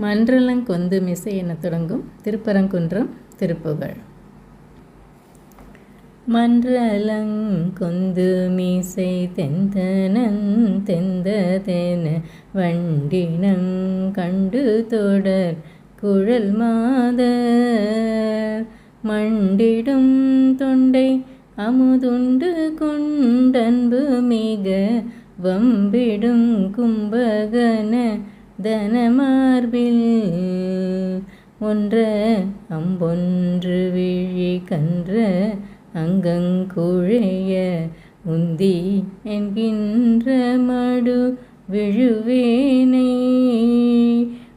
மன்றலங்கொந்து மிசை என தொடங்கும். திருப்பரங்குன்றம் திருப்புகழ். மன்றலங்கொந்து மீசை தெந்தனன் தெந்ததென வண்டினங் கண்டு தொடர் குழல் மாதர். மண்டிடும் தொண்டை அமுதுண்டு கொண்டன்பு மிக வம்பிடும் கும்பகன தனமார்பில் ஒன்ற அம்பொன்று விழி கன்ற அங்கங்குழைய உந்தி என்கின்ற மடு விழுவேனை.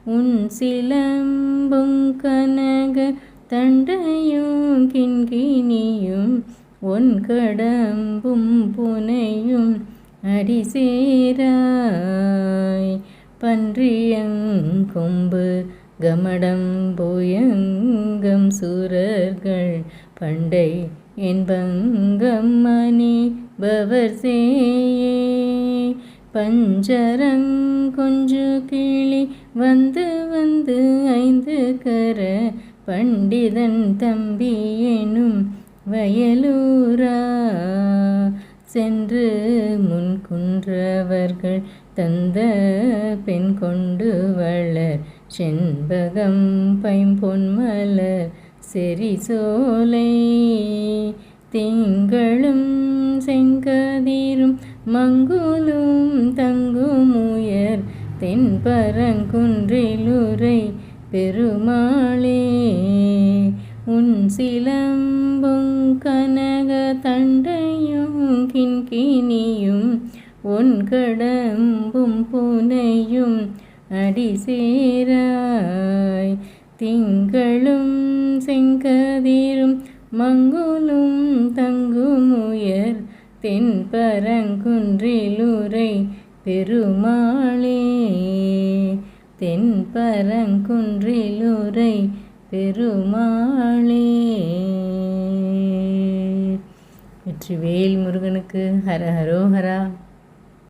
உன் சிலம்பும் கனக தண்டையும் கிண்கினியும் உன் கடம்பும் புனையும் அடிசேராய். பன்றியங்கொம்பு கமடம் போயங்கம் சூரர்கள் பண்டை என்பங்கம் மணி பவர் சேயே. பஞ்சரங் கொஞ்சு கிளி வந்து வந்து ஐந்து கர பண்டிதன் தம்பி எனும் வயலூரா. சென்று முன்குன்றவர்கள் தந்த பெண் கொண்டு வளர். செண்பகம் பைம்பொன் மலர் செறி சோலை. திங்களும் செங்கதிரும் மங்குலும் தங்கும் உயர். தென்பரங்குன்றிலுரை பெருமாளே உன் சிலம்பும் கனக தண்டை கிண்கினியும் உன் கடம்பும் புனையும் அடிசேராய். திங்களும் செங்கதிரும் மங்குலும் தங்குமுயர். தென்பரங்குன்றிலுரை பெருமாளே. தென்பரங்குன்றிலுரை பெருமாளே. வெற்றி வேல் முருகனுக்கு ஹர ஹரோஹரா.